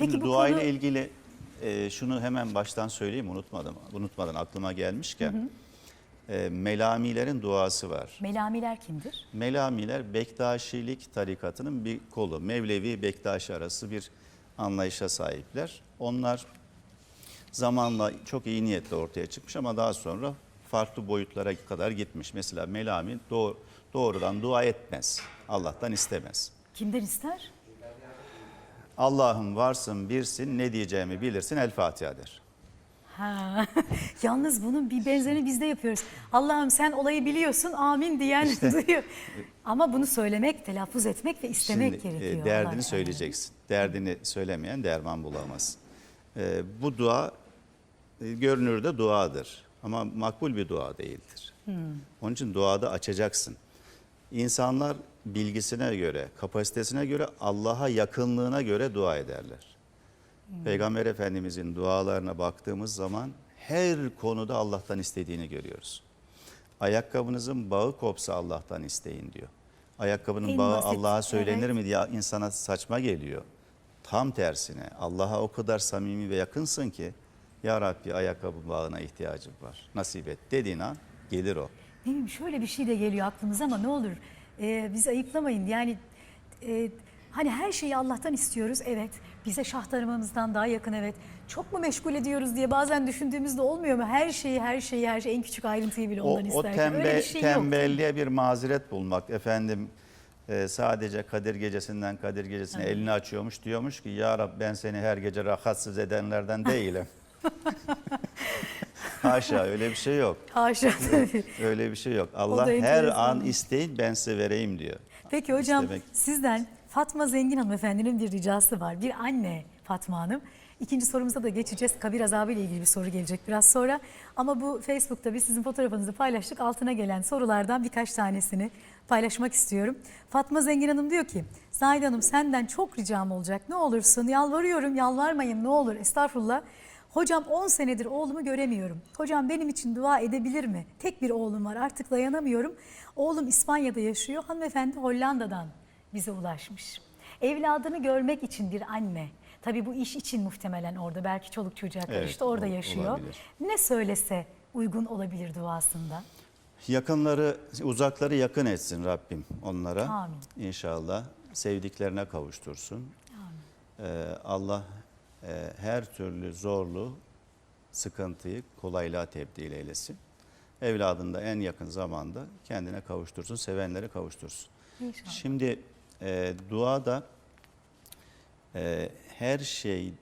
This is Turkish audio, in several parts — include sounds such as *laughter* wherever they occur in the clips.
Şimdi Peki bu dua ile konu- ilgili e, şunu hemen baştan söyleyeyim unutmadım. Unutmadan aklıma gelmişken. e, Melamilerin duası var. Melamiler kimdir? Melamiler Bektaşilik tarikatının bir kolu. Mevlevi Bektaşi arası bir anlayışa sahipler. Onlar zamanla çok iyi niyetle ortaya çıkmış ama daha sonra farklı boyutlara kadar gitmiş. Mesela Melami doğ- doğrudan dua etmez. Allah'tan istemez. Kimden ister? Allah'ım varsın birsin ne diyeceğimi bilirsin El Fatiha der. Ha. *laughs* Yalnız bunun bir benzerini biz de yapıyoruz. Allah'ım sen olayı biliyorsun amin diyen *laughs* duyuyor. Ama bunu söylemek, telaffuz etmek ve istemek Şimdi e, gerekiyor. derdini Allah söyleyeceksin. Derdini söylemeyen derman bulamaz. E, bu dua e, görünürde duadır ama makbul bir dua değildir. Hmm. Onun için duada açacaksın. İnsanlar bilgisine göre, kapasitesine göre, Allah'a yakınlığına göre dua ederler. Hmm. Peygamber Efendimizin dualarına baktığımız zaman her konuda Allah'tan istediğini görüyoruz. Ayakkabınızın bağı kopsa Allah'tan isteyin diyor. Ayakkabının En bağı Allah'a söylenir evet. mi diye insana saçma geliyor. Tam tersine Allah'a o kadar samimi ve yakınsın ki Ya Rabbi ayakkabı bağına ihtiyacım var. Nasip et dediğin an gelir o. Ne bileyim şöyle bir şey de geliyor aklımıza ama ne olur e, bizi ayıplamayın. Yani e, hani her şeyi Allah'tan istiyoruz evet. Bize şah damarımızdan daha yakın evet. Çok mu meşgul ediyoruz diye bazen düşündüğümüzde olmuyor mu? Her şeyi her şeyi her şeyi en küçük ayrıntıyı bile O, ondan o isterken. Öyle tembe, bir şey yok. tembelliğe bir mazeret bulmak. Efendim e, sadece Kadir Gecesi'nden Kadir Gecesi'ne elini açıyormuş diyormuş ki Ya Rab ben seni her gece rahatsız edenlerden değilim. *laughs* Haşa öyle bir şey yok. Haşa. Öyle bir şey yok. Allah her an isteyin ben size vereyim diyor. Peki hocam İstemek. sizden Fatma Zengin hanımefendinin bir ricası var. Bir anne Fatma Hanım. İkinci sorumuza da geçeceğiz. Kabir azabı ile ilgili bir soru gelecek biraz sonra. Ama bu Facebook'ta biz sizin fotoğrafınızı paylaştık. Altına gelen sorulardan birkaç tanesini paylaşmak istiyorum. Fatma Zengin Hanım diyor ki Zahide Hanım senden çok ricam olacak. Ne olursun yalvarıyorum yalvarmayın ne olur estağfurullah. Hocam 10 senedir oğlumu göremiyorum. Hocam benim için dua edebilir mi? Tek bir oğlum var artık dayanamıyorum. Oğlum İspanya'da yaşıyor. Hanımefendi Hollanda'dan bize ulaşmış. Evladını görmek için bir anne. Tabii bu iş için muhtemelen orada. Belki çoluk çocuğa karıştı Evet, orada yaşıyor. olabilir. Ne söylese uygun olabilir duasında? Yakınları, uzakları yakın etsin Rabbim onlara. Amin. İnşallah sevdiklerine kavuştursun. Ee, Allah e, her türlü zorlu sıkıntıyı kolaylığa tebdil eylesin. Evladını da en yakın zamanda kendine kavuştursun, sevenlere kavuştursun. İnşallah. Şimdi e, duada e, her şey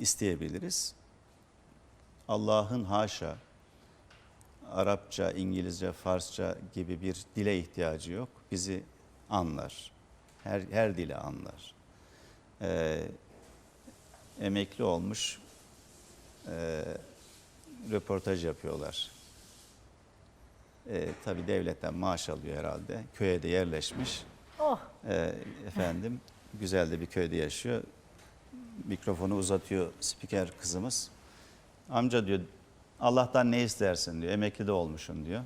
isteyebiliriz. Allah'ın haşa Arapça, İngilizce, Farsça gibi bir dile ihtiyacı yok. Bizi anlar. Her, her dili anlar. Ee, emekli olmuş e, röportaj yapıyorlar. E, tabii devletten maaş alıyor herhalde. Köye de yerleşmiş. Oh E, efendim güzel de bir köyde yaşıyor. Mikrofonu uzatıyor spiker kızımız. Amca diyor Allah'tan ne istersin diyor. Emekli de olmuşsun diyor.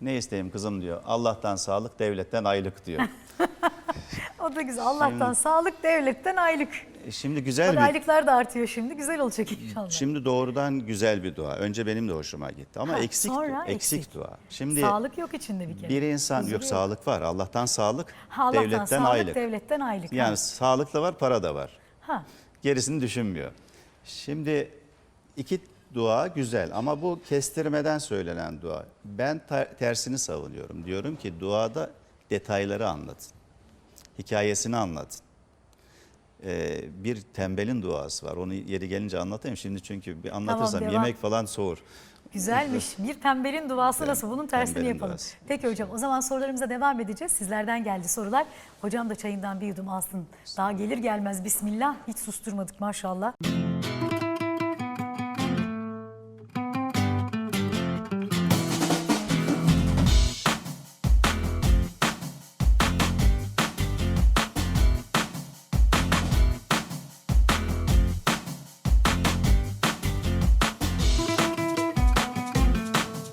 Ne isteyeyim kızım diyor. Allah'tan sağlık, devletten aylık diyor. *laughs* o da güzel. Allah'tan sağlık, devletten aylık. E, Şimdi güzel Tabii bir aylıklar da artıyor şimdi. Güzel olacak inşallah. Şimdi doğrudan güzel bir dua. Önce benim de hoşuma gitti ama Ha, eksik sonra eksik, eksik. dua. Şimdi Sağlık yok içinde bir kere. bir insan yok sağlık var. Allah'tan sağlık, Ha, Allah'tan devletten sağlık, aylık. devletten aylık. Yani Ha. sağlık da var, para da var. ha. Gerisini düşünmüyor. Şimdi iki dua güzel ama bu kestirmeden söylenen dua. Ben ta- tersini savunuyorum. Diyorum ki duada detayları anlatın. Hikayesini anlatın. Ee, bir tembelin duası var. Onu yeri gelince anlatayım. Şimdi çünkü bir anlatırsam devam. yemek falan soğur. Güzelmiş. Bir tembelin duası Evet, nasıl? Bunun tersini yapalım. duası. Peki hocam o zaman sorularımıza devam edeceğiz. Sizlerden geldi sorular. Hocam da çayından bir yudum alsın. Daha gelir gelmez bismillah. Hiç susturmadık maşallah.